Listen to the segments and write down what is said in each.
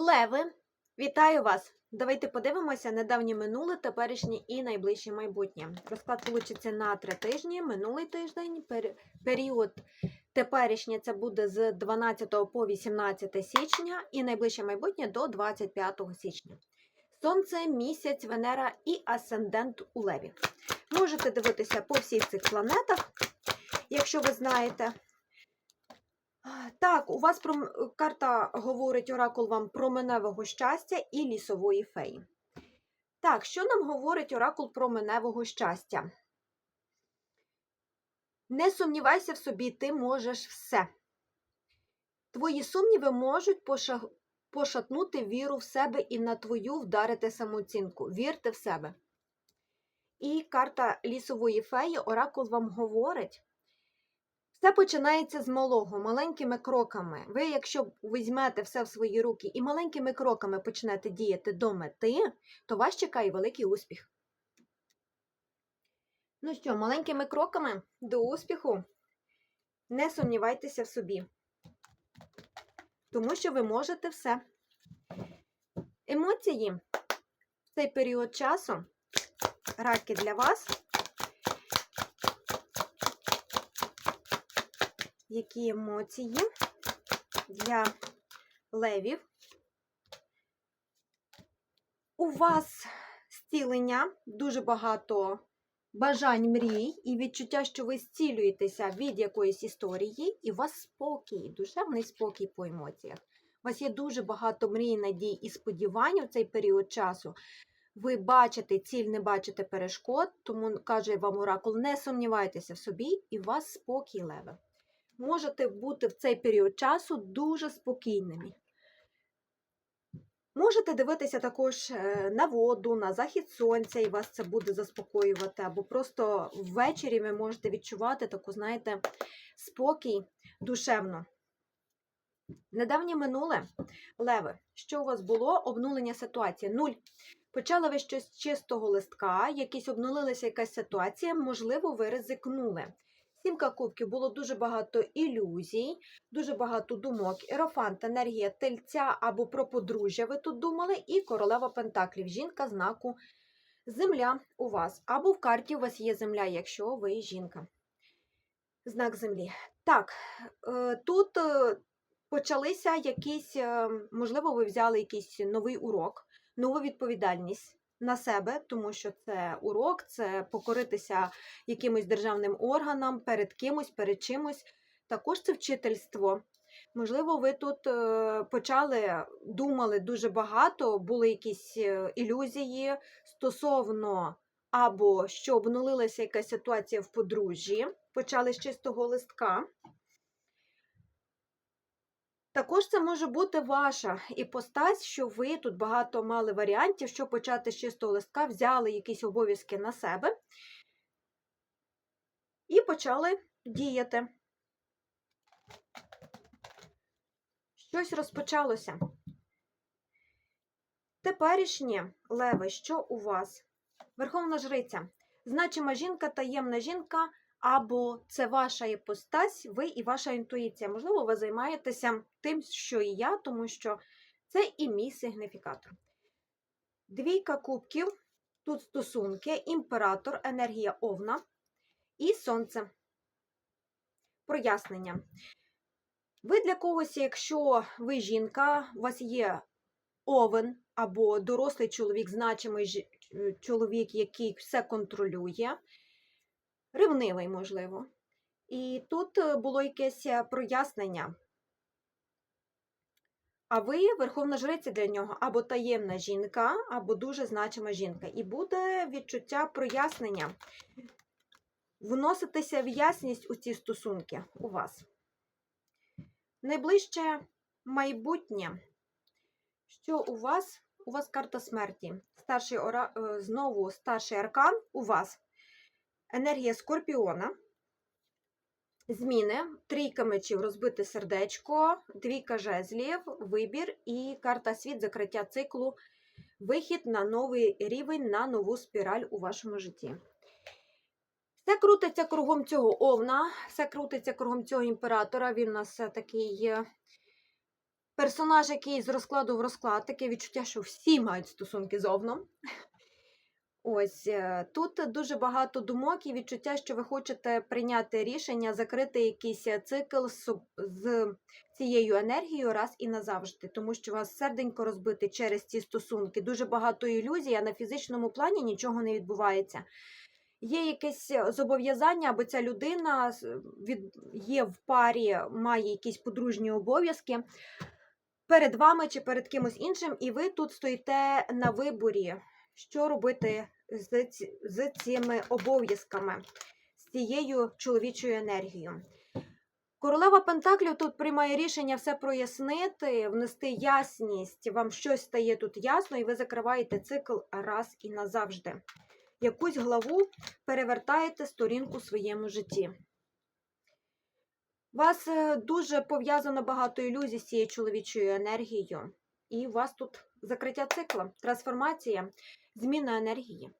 Леви, вітаю вас! Давайте подивимося недавнє минуле, теперішнє і найближче майбутнє. Розклад получиться на три тижні. Минулий тиждень, період теперішнє це буде з 12 по 18 січня, і найближче майбутнє до 25 січня. Сонце, місяць, Венера і асцендент у Леві. Можете дивитися по всіх цих планетах, якщо ви знаєте. Так, у вас про карта говорить оракул вам про меневого щастя і лісової феї. Так, що нам говорить оракул про меневого щастя? Не сумнівайся в собі, ти можеш все. Твої сумніви можуть поша- пошатнути віру в себе і на твою вдарити самооцінку. Вірте в себе. І карта лісової феї оракул вам говорить. Все починається з малого, маленькими кроками. Ви, якщо візьмете все в свої руки і маленькими кроками почнете діяти до мети, то вас чекає великий успіх. Ну що, маленькими кроками до успіху не сумнівайтеся в собі, тому що ви можете все. Емоції в цей період часу, раки для вас. Які емоції для левів. У вас зцілення, дуже багато бажань мрій і відчуття, що ви зцілюєтеся від якоїсь історії, і у вас спокій, душевний спокій по емоціях. У вас є дуже багато мрій, надій і сподівань у цей період часу. Ви бачите ціль, не бачите перешкод, тому каже вам оракул, не сумнівайтеся в собі, і у вас спокій леве можете бути в цей період часу дуже спокійними. Можете дивитися також е, на воду, на захід сонця, і вас це буде заспокоювати, або просто ввечері ви можете відчувати таку, знаєте, спокій душевно. Недавнє минуле, леви, що у вас було? Обнулення ситуації. Нуль. Почали ви щось з чистого листка, якісь обнулилася якась ситуація, можливо, ви ризикнули. Сімка кубків було дуже багато ілюзій, дуже багато думок, ерофант, енергія тельця або про подружжя ви тут думали, і королева пентаклів, жінка знаку земля у вас. Або в карті у вас є земля, якщо ви жінка. Знак землі. Так, е, тут е, почалися якісь, е, можливо, ви взяли якийсь новий урок, нову відповідальність на себе, тому що це урок, це покоритися якимось державним органам, перед кимось, перед чимось. Також це вчительство. Можливо, ви тут е, почали, думали дуже багато, були якісь е, ілюзії стосовно або що обнулилася якась ситуація в подружжі, почали з чистого листка. Також це може бути ваша іпостась, що ви тут багато мали варіантів, що почати з чистого листка, взяли якісь обов'язки на себе і почали діяти. Щось розпочалося. Теперішнє леви, що у вас? Верховна жриця. Значима жінка, таємна жінка, або це ваша іпостась, ви і ваша інтуїція. Можливо, ви займаєтеся тим, що і я, тому що це і мій сигніфікатор. Двійка кубків, тут стосунки, імператор, енергія овна і сонце. Прояснення. Ви для когось, якщо ви жінка, у вас є овен або дорослий чоловік, значимий чоловік, який все контролює, ревнивий, можливо. І тут е, було якесь е, прояснення. А ви верховна жриця для нього або таємна жінка, або дуже значима жінка. І буде відчуття прояснення. Вноситися в ясність у ці стосунки у вас. Найближче майбутнє. Що у вас? У вас карта смерті. Старший ора... е, Знову старший аркан у вас. Енергія скорпіона. Зміни, трійка мечів, розбите сердечко, двійка жезлів, вибір і карта світ, закриття циклу, вихід на новий рівень, на нову спіраль у вашому житті. Все крутиться кругом цього овна, все крутиться кругом цього імператора. Він у нас е, такий е, персонаж, який з розкладу в розклад, таке відчуття, що всі мають стосунки з овном. Ось е, тут дуже багато думок і відчуття, що ви хочете прийняти рішення, закрити якийсь е, цикл з, цією енергією раз і назавжди, тому що вас серденько розбите через ці стосунки. Дуже багато ілюзій, а на фізичному плані нічого не відбувається. Є якесь е, зобов'язання, або ця людина від, є в парі, має якісь подружні обов'язки перед вами чи перед кимось іншим, і ви тут стоїте на виборі, що робити з, з цими обов'язками, з цією чоловічою енергією. Королева Пентаклів тут приймає рішення все прояснити, внести ясність, вам щось стає тут ясно, і ви закриваєте цикл раз і назавжди. Якусь главу перевертаєте сторінку в своєму житті. Вас е, дуже пов'язано багато ілюзій з цією чоловічою енергією, і у вас тут закриття цикла, трансформація, зміна енергії.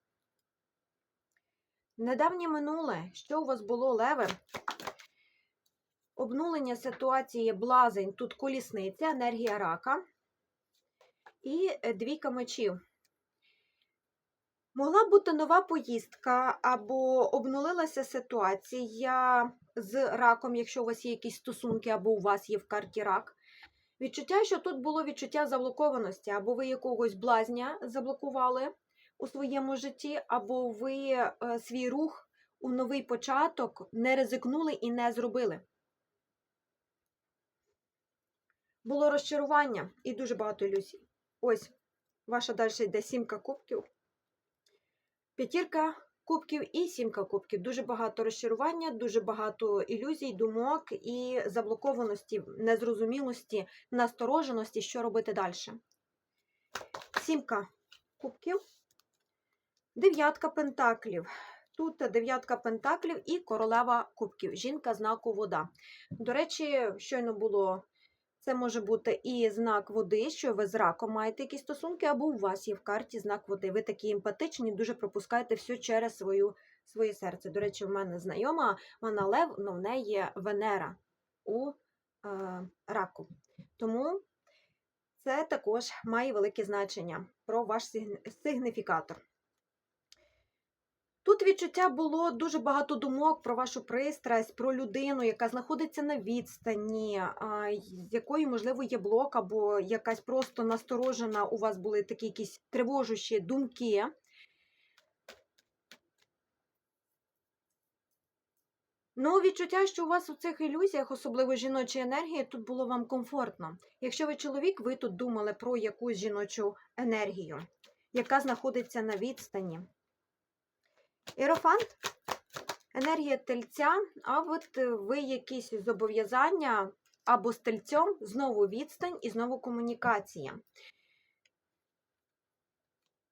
Недавнє минуле, що у вас було леве? Обнулення ситуації блазень, тут колісниця, енергія рака і е, двійка мечів. Могла бути нова поїздка, або обнулилася ситуація з раком, якщо у вас є якісь стосунки, або у вас є в карті рак. Відчуття, що тут було відчуття заблокованості, або ви якогось блазня заблокували у своєму житті, або ви е, свій рух у новий початок не ризикнули і не зробили. Було розчарування і дуже багато ілюзій. Ось, ваша далі йде сімка кубків. П'ятірка кубків і сімка кубків. Дуже багато розчарування, дуже багато ілюзій, думок і заблокованості, незрозумілості, настороженості, що робити далі. Сімка кубків, дев'ятка пентаклів. Тут дев'ятка пентаклів і королева кубків. Жінка знаку вода. До речі, щойно було. Це може бути і знак води, що ви з раком маєте якісь стосунки, або у вас є в карті знак води. Ви такі емпатичні, дуже пропускаєте все через свою, своє серце. До речі, в мене знайома, вона лев, але в неї є Венера у е, раку. Тому це також має велике значення про ваш сигніфікатор. Тут відчуття було дуже багато думок про вашу пристрасть, про людину, яка знаходиться на відстані, з якої, можливо, є блок, або якась просто насторожена, у вас були такі якісь тривожущі думки. Ну, відчуття, що у вас у цих ілюзіях, особливо жіночої енергії, тут було вам комфортно. Якщо ви чоловік, ви тут думали про якусь жіночу енергію, яка знаходиться на відстані. Іерофант – енергія тельця, а от е, ви якісь зобов'язання або з тельцем, знову відстань і знову комунікація.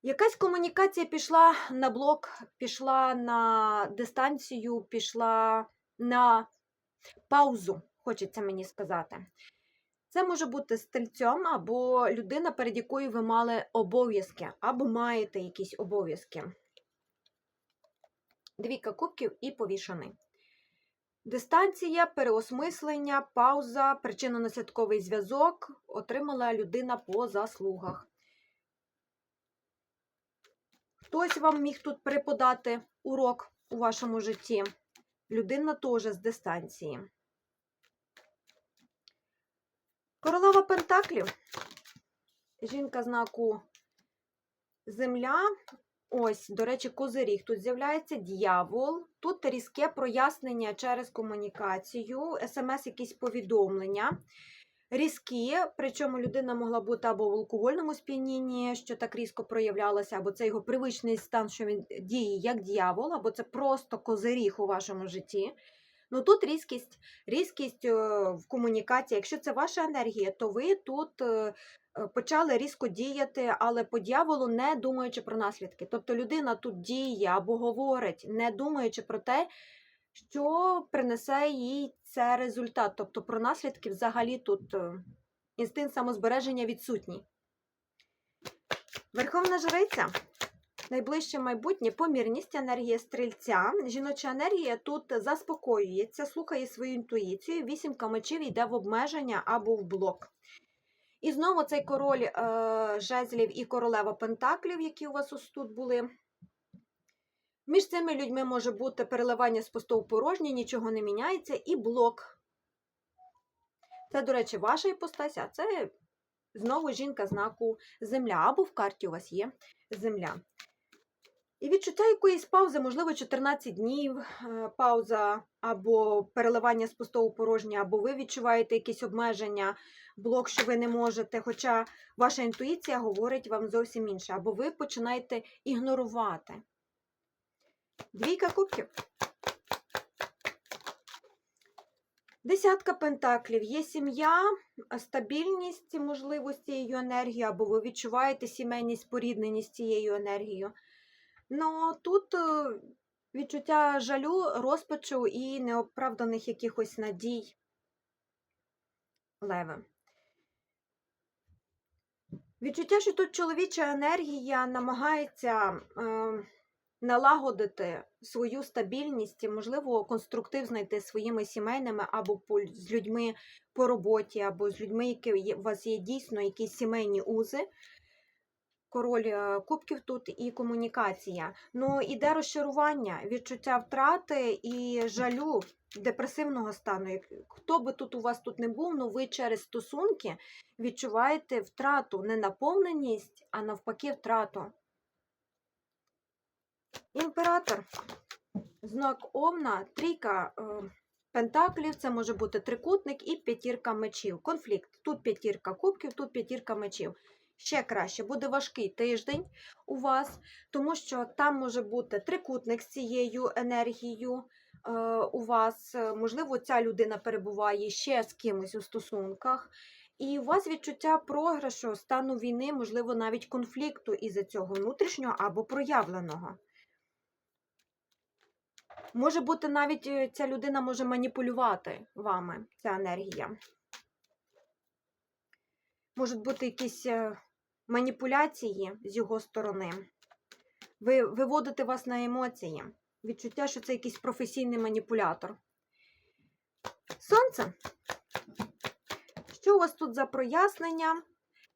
Якась комунікація пішла на блок, пішла на дистанцію, пішла на паузу, хочеться мені сказати. Це може бути з або людина, перед якою ви мали обов'язки, або маєте якісь обов'язки. Двійка кубків і повішаний. Дистанція, переосмислення, пауза, причинно-наслідковий зв'язок отримала людина по заслугах. Хтось вам міг тут преподати урок у вашому житті. Людина теж з дистанції. Королева Пентаклів. Жінка знаку Земля. Ось, до речі, козиріг. Тут з'являється дьявол. Тут різке прояснення через комунікацію, смс, якісь повідомлення. Різкі, причому людина могла бути або в алкогольному сп'янінні, що так різко проявлялося, або це його привичний стан, що він діє як дьявол, або це просто козиріг у вашому житті. Ну тут різкість, різкість е, в комунікації. Якщо це ваша енергія, то ви тут е, почали різко діяти, але по дьяволу не думаючи про наслідки. Тобто людина тут діє або говорить, не думаючи про те, що принесе їй це результат. Тобто про наслідки взагалі тут е, інстинкт самозбереження відсутній. Верховна жриця. Найближче майбутнє помірність енергія стрільця. Жіноча енергія тут заспокоюється, слухає свою інтуїцію. Вісімка мечів йде в обмеження або в блок. І знову цей король е, жезлів і королева пентаклів, які у вас ось тут були. Між цими людьми може бути переливання з пустого в порожнє, нічого не міняється, і блок. Це, до речі, ваша іпостась, а це знову жінка знаку Земля. Або в карті у вас є Земля. І відчуття якоїсь паузи, можливо, 14 днів е, пауза, або переливання з пустого порожнє, або ви відчуваєте якісь обмеження, блок, що ви не можете, хоча ваша інтуїція говорить вам зовсім інше, або ви починаєте ігнорувати. Двійка кубків. Десятка пентаклів. Є сім'я, стабільність, можливо, з цією енергією, або ви відчуваєте сімейність, спорідненість цією енергією. Ну тут е, відчуття жалю, розпачу і неоправданих якихось надій. Леве. Відчуття, що тут чоловіча енергія намагається е, налагодити свою стабільність, і, можливо, конструктив знайти своїми сімейними або з людьми по роботі, або з людьми, які у вас є дійсно якісь сімейні узи. Король е, кубків тут і комунікація. Ну, іде розчарування, відчуття втрати і жалю, депресивного стану. Хто би тут у вас тут не був, ну ви через стосунки відчуваєте втрату, не наповненість, а навпаки, втрату. Імператор. Знак Овна, трійка е, пентаклів, це може бути трикутник і п'ятірка мечів. Конфлікт. Тут п'ятірка кубків, тут п'ятірка мечів. Ще краще, буде важкий тиждень у вас, тому що там може бути трикутник з цією енергією е, у вас. Е, Можливо, ця людина перебуває ще з кимось у стосунках. І у вас відчуття програшу, стану війни, можливо, навіть конфлікту із-за цього внутрішнього або проявленого. Може бути, навіть е, ця людина може маніпулювати вами, ця енергія. Можуть бути якісь маніпуляції з його сторони. Ви виводити вас на емоції. Відчуття, що це якийсь професійний маніпулятор. Сонце. Що у вас тут за прояснення?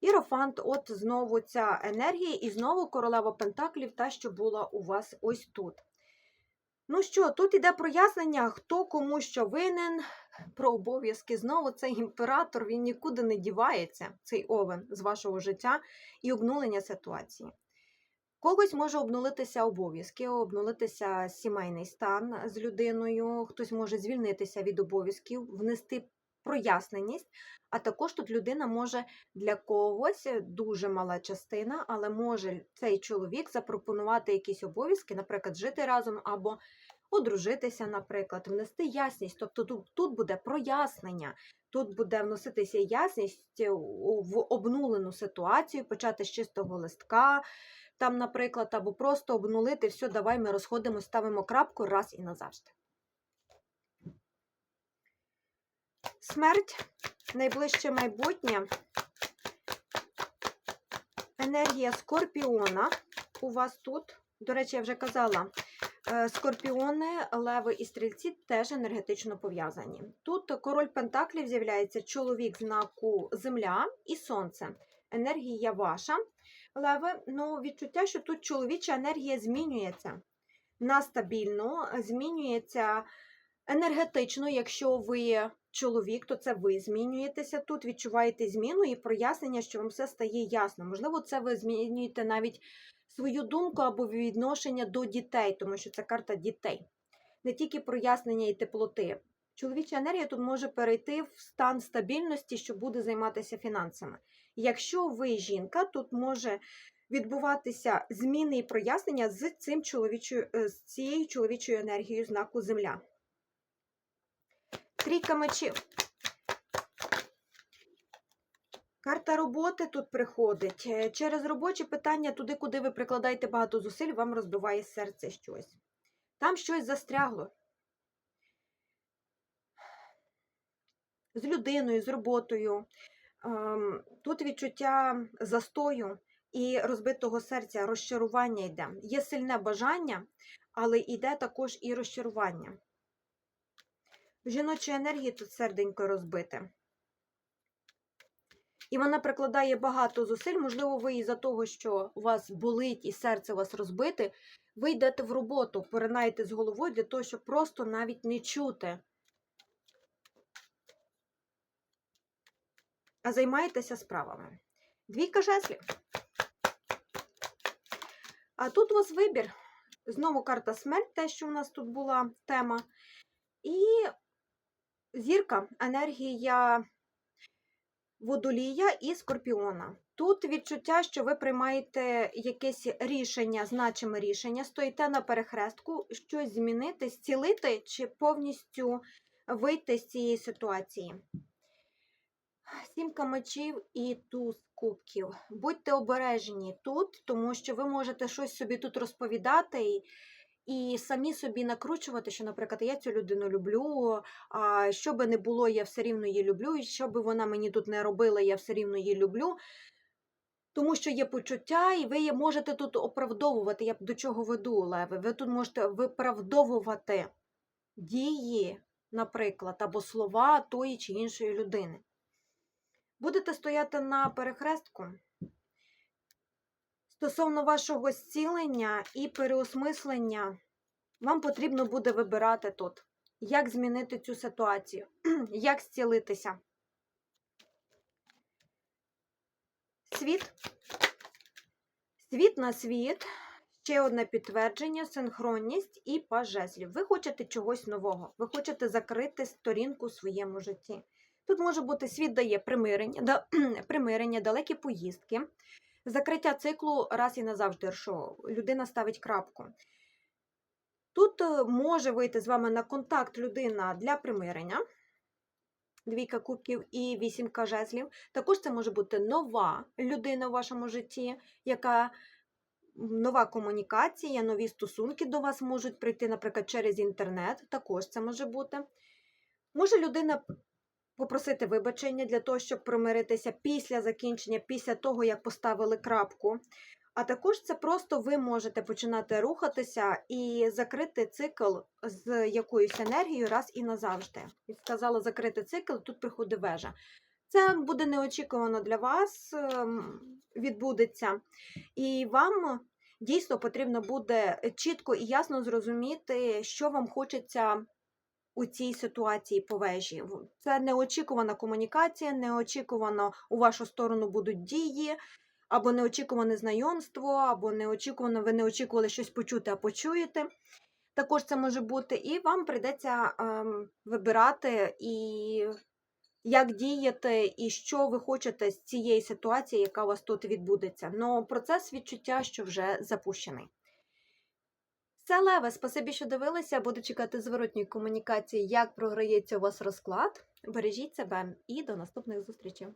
Ірофант, от знову ця енергія, і знову королева Пентаклів, та, що була у вас ось тут. Ну що, тут іде прояснення, хто кому що винен, про обов'язки. Знову цей імператор, він нікуди не дівається, цей овен з вашого життя і обнулення ситуації. Когось може обнулитися обов'язки, обнулитися сімейний стан з людиною, хтось може звільнитися від обов'язків, внести проясненість, а також тут людина може для когось дуже мала частина, але може цей чоловік запропонувати якісь обов'язки, наприклад, жити разом або одружитися, наприклад, внести ясність. Тобто тут, тут буде прояснення, тут буде вноситися ясність в обнулену ситуацію, почати з чистого листка, там, наприклад, або просто обнулити все, давай ми розходимось, ставимо крапку раз і назавжди. Смерть, найближче майбутнє. Енергія скорпіона у вас тут. До речі, я вже казала, е, скорпіони, леви і стрільці теж енергетично пов'язані. Тут король Пентаклів з'являється чоловік знаку Земля і Сонце. Енергія ваша. Леви, ну відчуття, що тут чоловіча енергія змінюється на стабільну, змінюється енергетично, якщо ви чоловік, то це ви змінюєтеся тут, відчуваєте зміну і прояснення, що вам все стає ясно. Можливо, це ви змінюєте навіть свою думку або відношення до дітей, тому що це карта дітей. Не тільки прояснення і теплоти. Чоловіча енергія тут може перейти в стан стабільності, що буде займатися фінансами. Якщо ви жінка, тут може відбуватися зміни і прояснення з, цим чоловічою, е, з цією чоловічою енергією знаку Земля. Трійка мечів. Карта роботи тут приходить. Е, Через робочі питання, туди, куди ви прикладаєте багато зусиль, вам розбиває серце щось. Там щось застрягло. З людиною, з роботою. Ем, Тут відчуття застою і розбитого серця, розчарування йде. Є сильне бажання, але йде також і розчарування. В жіночій енергії тут серденько розбите. І вона прикладає багато зусиль. Можливо, ви із-за того, що у вас болить і серце у вас розбите, ви йдете в роботу, поринаєте з головою для того, щоб просто навіть не чути. А займаєтеся справами. Двійка жезлів. А тут у вас вибір. Знову карта смерть, те, що у нас тут була тема. І зірка, енергія водолія і скорпіона. Тут відчуття, що ви приймаєте якесь рішення, значиме рішення, стоїте на перехрестку, щось змінити, зцілити чи повністю вийти з цієї ситуації. Сімка мечів і туз кубків. Будьте обережні тут, тому що ви можете щось собі тут розповідати і, і самі собі накручувати, що, наприклад, я цю людину люблю, а що би не було, я все рівно її люблю, і що би вона мені тут не робила, я все рівно її люблю. Тому що є почуття, і ви можете тут оправдовувати. Я до чого веду, Леви. Ви тут можете виправдовувати дії, наприклад, або слова тої чи іншої людини. Будете стояти на перехрестку. Стосовно вашого зцілення і переосмислення, вам потрібно буде вибирати тут, як змінити цю ситуацію, як зцілитися. Світ. Світ на світ. Ще одне підтвердження, синхронність і паж жезлів. Ви хочете чогось нового, ви хочете закрити сторінку у своєму житті. Тут може бути світ дає примирення, да, примирення, далекі поїздки, закриття циклу раз і назавжди, що людина ставить крапку. Тут е, може вийти з вами на контакт людина для примирення, двійка кубків і вісімка жезлів. Також це може бути нова людина в вашому житті, яка нова комунікація, нові стосунки до вас можуть прийти, наприклад, через інтернет. Також це може бути. Може людина попросити вибачення для того, щоб примиритися після закінчення, після того, як поставили крапку. А також це просто ви можете починати рухатися і закрити цикл з якоюсь енергією раз і назавжди. І сказала закрити цикл, тут приходить вежа. Це буде неочікувано для вас, ем, відбудеться. І вам дійсно потрібно буде чітко і ясно зрозуміти, що вам хочеться у цій ситуації по вежі. Це неочікувана комунікація, неочікувано у вашу сторону будуть дії, або неочікуване знайомство, або неочікувано, ви не очікували щось почути, а почуєте. Також це може бути, і вам прийдеться ем, вибирати і як діяти, і що ви хочете з цієї ситуації, яка у вас тут відбудеться. Ну, процес відчуття, що вже запущений. Це Леве, спасибі, що дивилися. Буду чекати зворотньої комунікації, як програється у вас розклад. Бережіть себе і до наступних зустрічей.